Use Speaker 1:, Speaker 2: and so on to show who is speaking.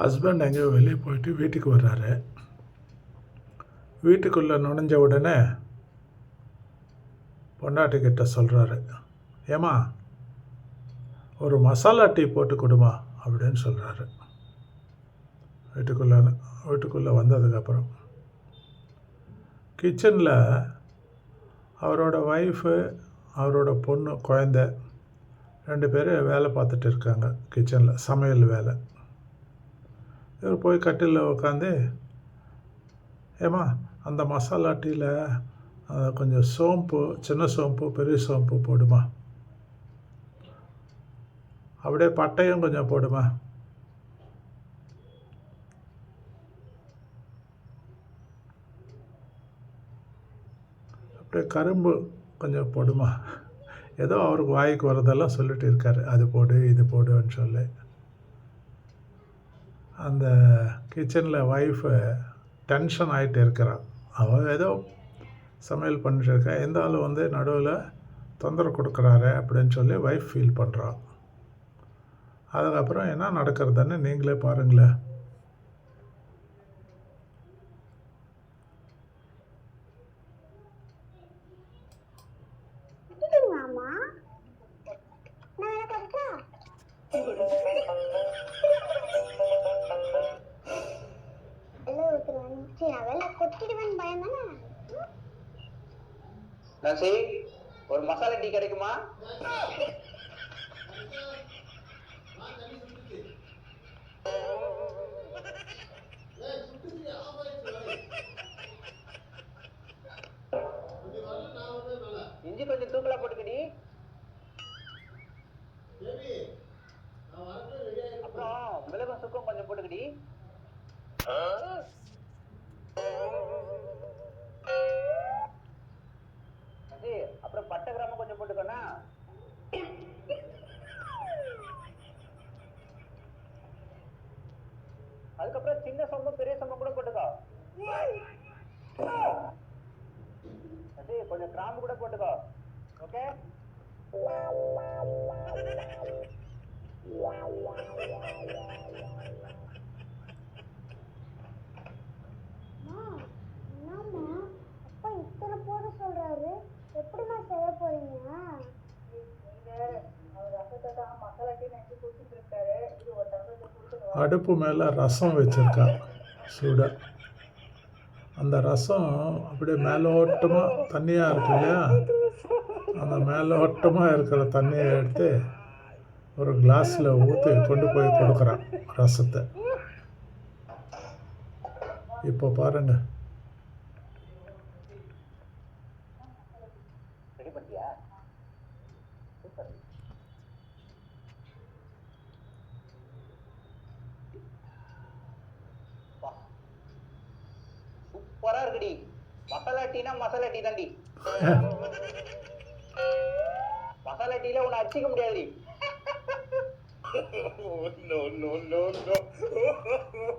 Speaker 1: Husband எங்கேயோ வெளியே போயிட்டு வீட்டுக்கு வர்றாரு. வீட்டுக்குள்ளே நுழைஞ்ச உடனே பொண்டாட்டிக்கிட்ட சொல்கிறாரு ஏம்மா ஒரு மசாலா டீ போட்டு கொடுமா அப்படின்னு சொல்கிறாரு வீட்டுக்குள்ளே வீட்டுக்குள்ளே வந்ததுக்கப்புறம் கிச்சனில் அவரோட ஒய்ஃபு அவரோட பொண்ணு குழந்த ரெண்டு பேரும் வேலை பார்த்துட்டு இருக்காங்க. கிச்சனில் சமையல் வேலை. இவர் போய் கட்டிலில் உட்காந்து ஏம்மா அந்த மசாலா டீயில் கொஞ்சம் சோம்பு சின்ன சோம்பு பெரிய சோம்பு போடுமா? அப்படியே பட்டையும் கொஞ்சம் போடுமா? அப்படியே கரும்பு கொஞ்சம் போடுமா? ஏதோ அவருக்கு வாய்க்கு வரதெல்லாம் சொல்லிட்டு இருக்காரு. அது போடு இது போடுன்னு சொல்லி. அந்த கிச்சனில் ஒய்ஃபு டென்ஷன் ஆகிட்டு இருக்கிறான். அவள் ஏதோ சமையல் பண்ணிட்டுருக்கா இருக்கா. வந்து நடுவில் தொந்தரவு கொடுக்குறாரு அப்படின்னு சொல்லி ஒய்ஃப் ஃபீல் பண்ணுறான் அதுக்கப்புறம் என்ன நடக்கிறதுன்னு நீங்களே பாருங்களேன்.
Speaker 2: ஊத்துருவேன் சரி நான் பயம் தானே?
Speaker 3: நசி ஒரு மசாலா டீ கிடைக்குமா? இஞ்சி கொஞ்சம் தூக்கலா போட்டுக்கடி. அப்புறம் மிளகும் சுக்கும் கொஞ்சம் போட்டுக்கடி. அதுக்கப்புறம் சின்ன சம்பம் பெரிய சம்பம் கூட போட்டுக்கோ. கொஞ்சம் கிராம்பு கூட போட்டுக்கோ. ஓகே?
Speaker 2: அம்மா என்னம்மா? அப்பா இத்தனை போட சொல்றாரு. எப்படிம்மா செய்ய போறீங்க?
Speaker 1: அடுப்பு மேலே ரசம் வச்சுருக்கா சுட. அந்த ரசம் அப்படியே மேலோட்டமாக தண்ணியாக இருக்கு இல்லையா? அந்த மேலோட்டமாக இருக்கிற தண்ணியை எடுத்து ஒரு கிளாஸில் ஊற்றி கொண்டு போய் கொடுக்குறான் ரசத்தை. இப்போ பாருங்க.
Speaker 3: Thank you. சூப்பரா இருக்குடி. மசாலா டீனா மசாலா டீ தாண்டி மசாலா டீல உன்னை அடிச்சிக்க முடியாதுடி. no no no no